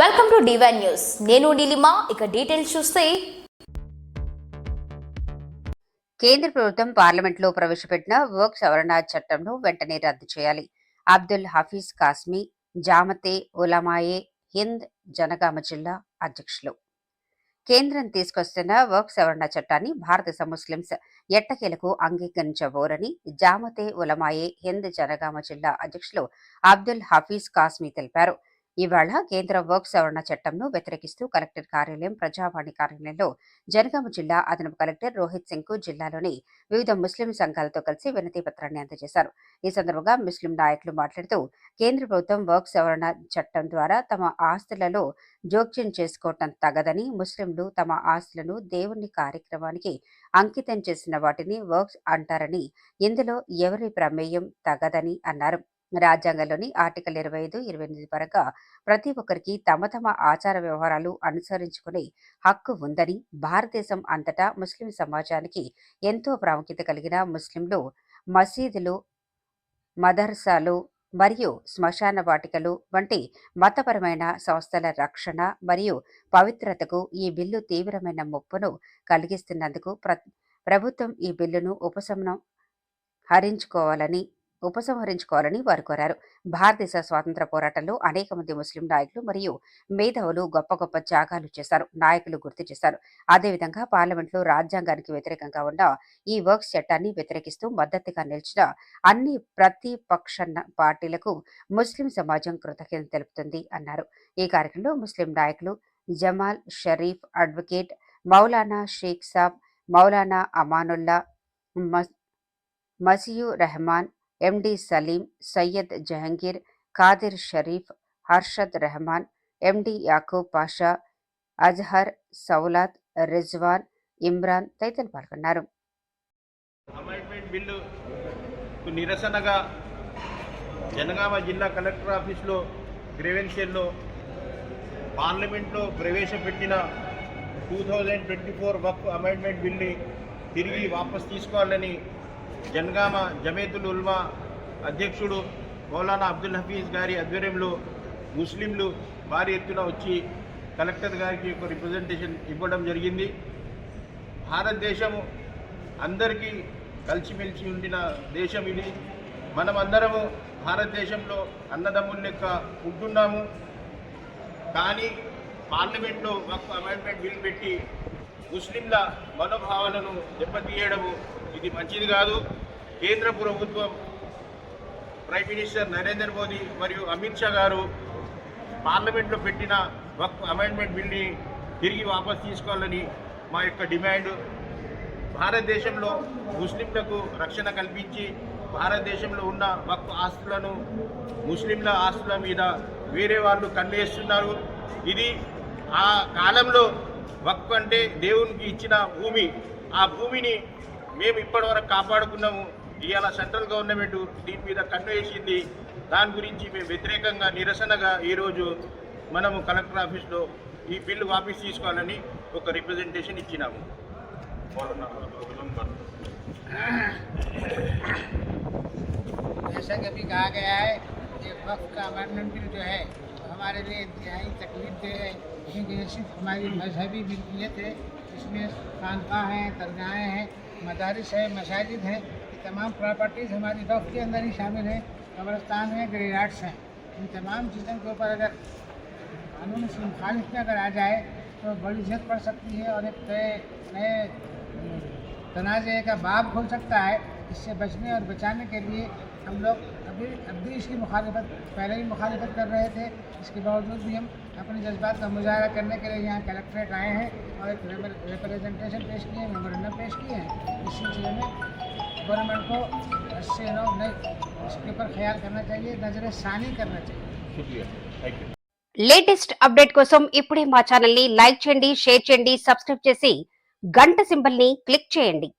Welcome to divine news నేను నీలిమా ఇక details చూస్తే. కేంద్ర ప్రభుత్వం పార్లమెంట్లో ప్రవేశపెట్టిన వర్క్ సవరణ చట్టంను వెంటనే రద్దు చేయాలి. అబ్దుల్ హఫీజ్ కాస్మీ జామతే ఉలమాయే హింద్ జనగామ జిల్లా అధ్యక్షులు. కేంద్రం తీసుకొస్తున్న వర్క్ సవరణ చట్టాన్ని భారతదేశ ముస్లింస్ ఎట్టకేలకు అంగీకరించబోరని జామతే ఉలమాయే హింద్ జనగామ జిల్లా అధ్యక్షులు అబ్దుల్ హఫీజ్ కాస్మీ తెలిపారు. ఇవాళ కేంద్ర వర్క్ సవరణ చట్టంను వ్యతిరేకిస్తూ కలెక్టర్ కార్యాలయం ప్రజావాణి కార్యాలయంలో జనగామ జిల్లా అదనపు కలెక్టర్ రోహిత్ సింగ్కు జిల్లాలోని వివిధ ముస్లిం సంఘాలతో కలిసి వినతి పత్రాన్ని అందజేశారు. ఈ సందర్భంగా ముస్లిం నాయకులు మాట్లాడుతూ కేంద్ర ప్రభుత్వం వర్క్ సవరణ చట్టం ద్వారా తమ ఆస్తులలో జోక్యం చేసుకోవటం తగదని ముస్లింలు తమ ఆస్తులను దేవుని కార్యక్రమానికి అంకితం చేసిన వాటిని వర్క్స్ అంటారని ఇందులో ఎవరి ప్రమేయం తగదని అన్నారు. రాజ్యాంగంలోని ఆర్టికల్ ఇరవై ఐదు ఇరవై ఎనిమిది పరంగా ప్రతి ఒక్కరికి తమ తమ ఆచార వ్యవహారాలు అనుసరించుకునే హక్కు ఉందని భారతదేశం అంతటా ముస్లిం సమాజానికి ఎంతో ప్రాముఖ్యత కలిగిన ముస్లింలు మసీదులు మదర్సాలు మరియు శ్మశాన వాటికలు వంటి మతపరమైన సంస్థల రక్షణ మరియు పవిత్రతకు ఈ బిల్లు తీవ్రమైన ముప్పును కలిగిస్తున్నందుకు ప్ర ప్రభుత్వం ఈ బిల్లును ఉపశమనం హరించుకోవాలని ఉపసంహరించుకోవాలని వారు కోరారు. భారతదేశ స్వాతంత్ర పోరాటంలో అనేక మంది ముస్లిం నాయకులు మరియు మేధావులు గొప్ప గొప్ప త్యాగాలు చేశారు. నాయకులు గుర్తు చేశారు. అదేవిధంగా పార్లమెంట్లో రాజ్యాంగానికి వ్యతిరేకంగా ఉన్న ఈ వర్క్స్ చట్టాన్ని వ్యతిరేకిస్తూ మద్దతుగా నిలిచిన అన్ని ప్రతిపక్ష పార్టీలకు ముస్లిం సమాజం కృతజ్ఞత తెలుపుతుంది అన్నారు. ఈ కార్యక్రమంలో ముస్లిం నాయకులు జమాల్ షరీఫ్ అడ్వకేట్ మౌలానా షేక్ సాబ్ మౌలానా అమానుల్లా మసియు రెహమాన్ ఎండి సలీం సయ్యద్ జహంగీర్ ఖాదిర్ షరీఫ్ హర్షద్ రెహమాన్ ఎండి యాకూబ్ పాషా అజహర్ సౌలాత్ రిజ్వాన్ ఇమ్రాన్ తదితరులు పాల్గొన్నారు. బిల్లు నిరసనగా జనగామ జిల్లా కలెక్టర్ ఆఫీస్లో గ్రేవెన్షియల్లో పార్లమెంట్లో ప్రవేశపెట్టిన two thousand twenty four Waqf amendment బిల్ని తిరిగి వాపస్ తీసుకోవాలని జనగామ జమేతుల్ ఉల్మా అధ్యక్షుడు మౌలానా అబ్దుల్ హఫీజ్ గారి ఆధ్వర్యంలో ముస్లింలు భారీ ఎత్తున వచ్చి కలెక్టర్ గారికి ఒక రిప్రజెంటేషన్ ఇవ్వడం జరిగింది. భారతదేశము అందరికీ కలిసిమెలిసి ఉండిన దేశం ఇది. మనమందరము భారతదేశంలో అన్నదమ్ముల లెక్క ఉంటున్నాము. కానీ పార్లమెంట్లో ఒక అమెండ్మెంట్ బిల్ పెట్టి ముస్లింల మనోభావాలను దెబ్బతీయడము ఇది మంచిది కాదు. కేంద్ర ప్రభుత్వం ప్రైమ్ మినిస్టర్ నరేంద్ర మోదీ మరియు అమిత్ షా గారు పార్లమెంట్లో పెట్టిన వక్ అమెండ్మెంట్ బిల్ని తిరిగి వాపస్ తీసుకోవాలని మా యొక్క డిమాండ్. భారతదేశంలో ముస్లింలకు రక్షణ కల్పించి భారతదేశంలో ఉన్న వక్ ఆస్తులను ముస్లింల ఆస్తుల మీద వేరే వాళ్ళు కన్నేస్తున్నారు ఇది ఆ కాలంలో వక్ అంటే దేవునికి ఇచ్చిన భూమి ఆ భూమిని మేము ఇప్పటివరకు కాపాడుకున్నాము ఇవాళ సెంట్రల్ గవర్నమెంట్ దీని మీద కన్ను వేసింది దాని గురించి మేము వ్యతిరేకంగా నిరసనగా ఈరోజు మనము కలెక్టర్ ఆఫీస్లో ఈ బిల్లు వాపస్ తీసుకోవాలని ఒక రిప్రజెంటేషన్ ఇచ్చినాము जैसा कि अभी कहा गया है ये वक्त का अमेंडमेंट बिल जो है वो हमारे लिए इंतहाई तकलीफ़ दे है। क्योंकि हमारी मजहबी मिल्कियत है। इसमें खानका हैं, दरगाहें हैं, मदारस है, मसाजिद हैं। ये तमाम प्रॉपर्टीज़ हमारी वक्त के अंदर ही शामिल है। कब्रस्तान हैं ग्रेयार्ड्स हैं। इन तमाम चीज़ों के ऊपर अगर कानून से मुखालिफ में अगर आ जाए तो बड़ी जद पड़ सकती है और एक नए नए तनाज़े का बाब खुल सकता है। इससे बचने और बचाने के लिए हम लोग अभी अब भी इसकी मुखालिफत पहले ही मुखालिफत कर रहे थे इसके बावजूद भी हम अपने जज्बात का मुजाहरा करने के लिए यहाँ कलेक्ट्रेट आए हैं और एक रिप्रेजेंटेशन पेश किए मेमोरेंडम पेश किए हैं इस सिलसिले में गवर्नमेंट को इससे नो नहीं इसके ऊपर ख्याल करना चाहिए नजर सानी करना चाहिए శుక్రియా థ్యాంక్ యూ లేటెస్ట్ అప్డేట్ కోసం ఇప్పుడే మా ఛానల్ ని లైక్ చేయండి షేర్ చేయండి సబ్స్క్రైబ్ చేసి గంట సింబల్ ని క్లిక్ చేయండి